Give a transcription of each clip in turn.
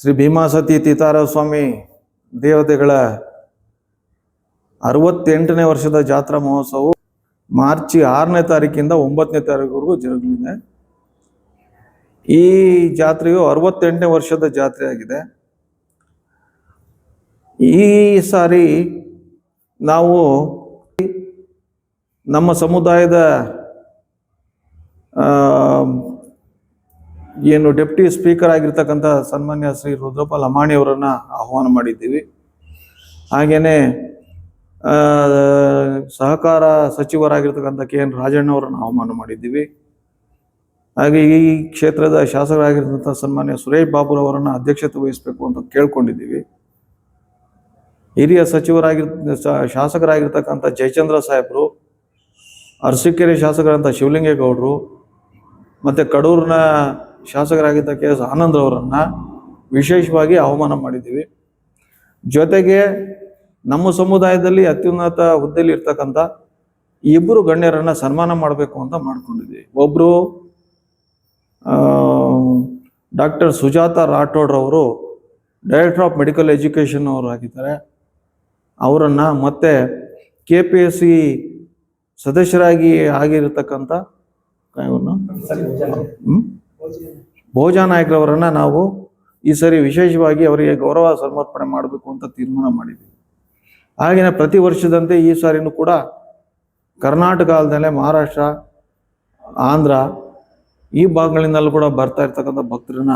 ಶ್ರೀ ಭೀಮಾಸತಿ ತೀತಾರ ಸ್ವಾಮಿ ದೇವತೆಗಳ ಅರವತ್ತೆಂಟನೇ ವರ್ಷದ ಜಾತ್ರಾ ಮಹೋತ್ಸವ ಮಾರ್ಚ್ ಆರನೇ ತಾರೀಕಿಂದ ಒಂಬತ್ತನೇ ತಾರೀಕುವರೆಗೂ ಜರುಗಲಿದೆ. ಈ ಜಾತ್ರೆಯು ಅರವತ್ತೆಂಟನೇ ವರ್ಷದ ಜಾತ್ರೆ ಆಗಿದೆ. ಈ ಸಾರಿ ನಾವು ನಮ್ಮ ಸಮುದಾಯದ ಏನು ಡೆಪ್ಟಿ ಸ್ಪೀಕರ್ ಆಗಿರ್ತಕ್ಕಂಥ ಸನ್ಮಾನ್ಯ ಶ್ರೀ ರುದ್ರಪಾಲ್ ಲಮಾಣಿ ಅವರನ್ನ ಆಹ್ವಾನ ಮಾಡಿದ್ದೀವಿ. ಹಾಗೆಯೇ ಸಹಕಾರ ಸಚಿವರಾಗಿರ್ತಕ್ಕಂಥ ಕೆ ಎನ್ ರಾಜಣ್ಣ ಅವರನ್ನು ಆಹ್ವಾನ ಮಾಡಿದ್ದೀವಿ. ಹಾಗೆ ಈ ಕ್ಷೇತ್ರದ ಶಾಸಕರಾಗಿರ್ತಕ್ಕಂಥ ಸನ್ಮಾನ್ಯ ಸುರೇಶ್ ಬಾಬುರವರನ್ನು ಅಧ್ಯಕ್ಷತೆ ವಹಿಸಬೇಕು ಅಂತ ಕೇಳ್ಕೊಂಡಿದ್ದೀವಿ. ಹಿರಿಯ ಸಚಿವರಾಗಿರ್ ಶಾಸಕರಾಗಿರ್ತಕ್ಕಂಥ ಜಯಚಂದ್ರ ಸಾಹೇಬರು, ಅರಸಿಕೆರೆ ಶಾಸಕರಂಥ ಶಿವಲಿಂಗೇಗೌಡರು, ಮತ್ತು ಕಡೂರಿನ ಶಾಸಕರಾಗಿದ್ದ ಕೆ ಎಸ್ ಆನಂದ್ ಅವರನ್ನ ವಿಶೇಷವಾಗಿ ಅವಮಾನ ಮಾಡಿದ್ದೀವಿ. ಜೊತೆಗೆ ನಮ್ಮ ಸಮುದಾಯದಲ್ಲಿ ಅತ್ಯುನ್ನತ ಹುದ್ದೆಯಲ್ಲಿ ಇರ್ತಕ್ಕಂಥ ಇಬ್ಬರು ಗಣ್ಯರನ್ನ ಸನ್ಮಾನ ಮಾಡಬೇಕು ಅಂತ ಮಾಡ್ಕೊಂಡಿದ್ವಿ ಒಬ್ಬರು ಡಾಕ್ಟರ್ ಸುಜಾತ ರಾಠೋಡ್ರವರು ಡೈರೆಕ್ಟರ್ ಆಫ್ ಮೆಡಿಕಲ್ ಎಜುಕೇಷನ್ ಅವರು ಆಗಿದ್ದಾರೆ. ಅವರನ್ನು ಮತ್ತೆ ಕೆ ಪಿ ಎಸ್ ಸಿ ಸದಸ್ಯರಾಗಿ ಆಗಿರತಕ್ಕಂಥ ಇವ್ರನ್ನ? ಹ್ಮ್? ಭೋಜಾ ನಾವು ಈ ಸರಿ ವಿಶೇಷವಾಗಿ ಅವರಿಗೆ ಗೌರವ ಸಮರ್ಪಣೆ ಮಾಡಬೇಕು ಅಂತ ತೀರ್ಮಾನ ಮಾಡಿದ್ದೀವಿ ಹಾಗೆಯೇ ಪ್ರತಿ ವರ್ಷದಂತೆ ಈ ಸಾರಿನೂ ಕೂಡ ಕರ್ನಾಟಕ ಮಹಾರಾಷ್ಟ್ರ, ಆಂಧ್ರ ಈ ಭಾಗಗಳಿಂದಲೂ ಕೂಡ ಬರ್ತಾ ಇರ್ತಕ್ಕಂಥ ಭಕ್ತರನ್ನ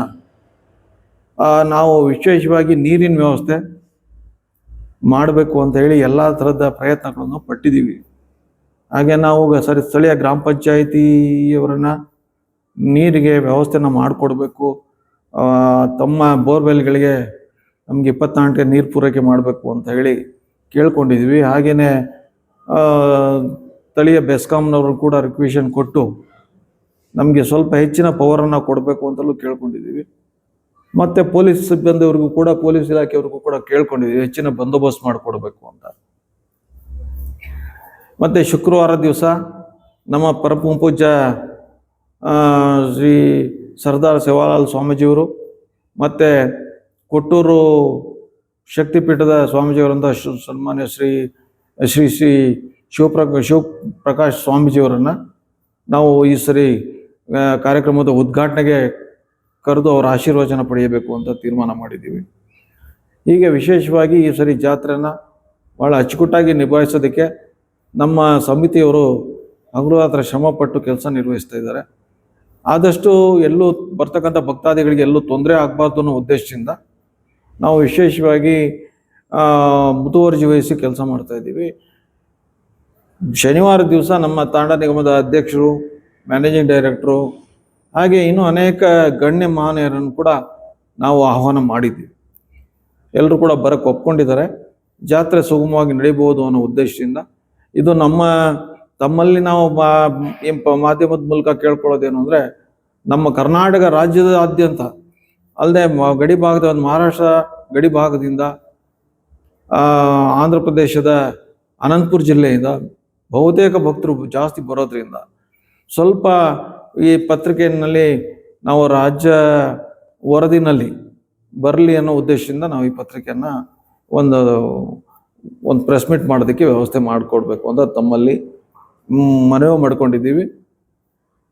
ನಾವು ವಿಶೇಷವಾಗಿ ನೀರಿನ ವ್ಯವಸ್ಥೆ ಮಾಡಬೇಕು ಅಂತ ಹೇಳಿ ಎಲ್ಲ ಥರದ ಪ್ರಯತ್ನಗಳನ್ನು ಪಟ್ಟಿದ್ದೀವಿ ಹಾಗೆ ನಾವು ಸರಿ ಸ್ಥಳೀಯ ಗ್ರಾಮ ಪಂಚಾಯಿತಿಯವರನ್ನ ನೀರಿಗೆ ವ್ಯವಸ್ಥೆನ ಮಾಡಿಕೊಡ್ಬೇಕು. ತಮ್ಮ ಬೋರ್ವೆಲ್ಗಳಿಗೆ ನಮಗೆ ಗಂಟೆ ನೀರು ಪೂರೈಕೆ ಮಾಡಬೇಕು ಅಂತ ಹೇಳಿ ಕೇಳ್ಕೊಂಡಿದ್ವಿ. ಹಾಗೆಯೇ ಸ್ಥಳೀಯ ಬೆಸ್ಕಾಮ್ನವರು ಕೂಡ ರಿಕ್ವಿಷನ್ ಕೊಟ್ಟು ನಮಗೆ ಸ್ವಲ್ಪ ಹೆಚ್ಚಿನ ಪವರನ್ನು ಕೊಡಬೇಕು ಅಂತಲೂ ಕೇಳ್ಕೊಂಡಿದ್ದೀವಿ. ಮತ್ತು ಪೊಲೀಸ್ ಸಿಬ್ಬಂದಿಯವ್ರಿಗೂ ಕೂಡ, ಪೊಲೀಸ್ ಇಲಾಖೆಯವ್ರಿಗೂ ಕೂಡ ಕೇಳ್ಕೊಂಡಿದ್ದೀವಿ. ಹೆಚ್ಚಿನ ಬಂದೋಬಸ್ತ್ ಮಾಡಿಕೊಡ್ಬೇಕು ಅಂತ. ಮತ್ತು ಶುಕ್ರವಾರ ದಿವಸ ನಮ್ಮ ಪರಮ ಪೂಜ್ಯ ಶ್ರೀ ಸರ್ದಾರ್ ಸೇವಾಲಾಲ್ ಸ್ವಾಮೀಜಿಯವರು ಮತ್ತು ಕೊಟ್ಟೂರು ಶಕ್ತಿಪೀಠದ ಸ್ವಾಮೀಜಿಯವರಂತಹ ಸನ್ಮಾನ್ಯ ಶ್ರೀ ಶ್ರೀ ಶ್ರೀ ಶಿವಪ್ರಕ, ಶಿವಪ್ರಕಾಶ್ ಸ್ವಾಮೀಜಿಯವರನ್ನು ನಾವು ಈ ಸರಿ ಕಾರ್ಯಕ್ರಮದ ಉದ್ಘಾಟನೆಗೆ ಕರೆದು ಅವರ ಆಶೀರ್ವಚನ ಪಡೆಯಬೇಕು ಅಂತ ತೀರ್ಮಾನ ಮಾಡಿದ್ದೀವಿ. ಹೀಗೆ ವಿಶೇಷವಾಗಿ ಈ ಸರಿ ಜಾತ್ರೆನ ಭಾಳ ಅಚ್ಚುಕಟ್ಟಾಗಿ ನಿಭಾಯಿಸೋದಕ್ಕೆ ನಮ್ಮ ಸಮಿತಿಯವರು ಹಗಲು ಶ್ರಮಪಟ್ಟು ಕೆಲಸ ನಿರ್ವಹಿಸ್ತಾ ಇದ್ದಾರೆ. ಆದಷ್ಟು ಎಲ್ಲೂ ಬರ್ತಕ್ಕಂಥ ಭಕ್ತಾದಿಗಳಿಗೆ ಎಲ್ಲೂ ತೊಂದರೆ ಆಗಬಾರ್ದು ಅನ್ನೋ ಉದ್ದೇಶದಿಂದ ನಾವು ವಿಶೇಷವಾಗಿ ಮುತುವರ್ಜಿ ವಹಿಸಿ ಕೆಲಸ ಮಾಡ್ತಾ ಇದ್ದೀವಿ. ಶನಿವಾರ ದಿವಸ ನಮ್ಮ ತಾಂಡ ನಿಗಮದ ಅಧ್ಯಕ್ಷರು, ಮ್ಯಾನೇಜಿಂಗ್ ಡೈರೆಕ್ಟ್ರು, ಹಾಗೆ ಇನ್ನೂ ಅನೇಕ ಗಣ್ಯ ಮಹನೀಯರನ್ನು ಕೂಡ ನಾವು ಆಹ್ವಾನ ಮಾಡಿದ್ದೀವಿ. ಎಲ್ಲರೂ ಕೂಡ ಬರಕ್ಕೆ ಒಪ್ಕೊಂಡಿದ್ದಾರೆ. ಜಾತ್ರೆ ಸುಗಮವಾಗಿ ನಡೀಬಹುದು ಅನ್ನೋ ಉದ್ದೇಶದಿಂದ ಇದು ನಮ್ಮ ತಮ್ಮಲ್ಲಿ ನಾವು ಮಾಧ್ಯಮದ ಮೂಲಕ ಕೇಳ್ಕೊಳ್ಳೋದೇನು ಅಂದರೆ, ನಮ್ಮ ಕರ್ನಾಟಕ ರಾಜ್ಯದಾದ್ಯಂತ, ಅಲ್ಲದೆ ಗಡಿ ಭಾಗದ ಒಂದು ಮಹಾರಾಷ್ಟ್ರ ಗಡಿ ಭಾಗದಿಂದ ಆಂಧ್ರ ಪ್ರದೇಶದ ಅನಂತಪುರ ಜಿಲ್ಲೆಯಿಂದ ಬಹುತೇಕ ಭಕ್ತರು ಜಾಸ್ತಿ ಬರೋದ್ರಿಂದ, ಸ್ವಲ್ಪ ಈ ಪತ್ರಿಕೆಯಲ್ಲಿ ನಾವು ರಾಜ್ಯ ವರದಿನಲ್ಲಿ ಬರಲಿ ಅನ್ನೋ ಉದ್ದೇಶದಿಂದ ನಾವು ಈ ಪತ್ರಿಕೆಯನ್ನು ಒಂದು ಒಂದು ಪ್ರೆಸ್ ಮೀಟ್ ಮಾಡೋದಕ್ಕೆ ವ್ಯವಸ್ಥೆ ಮಾಡಿಕೊಡ್ಬೇಕು ಅಂತ ತಮ್ಮಲ್ಲಿ ಮನವಿ ಮಾಡ್ಕೊಂಡಿದ್ದೀವಿ.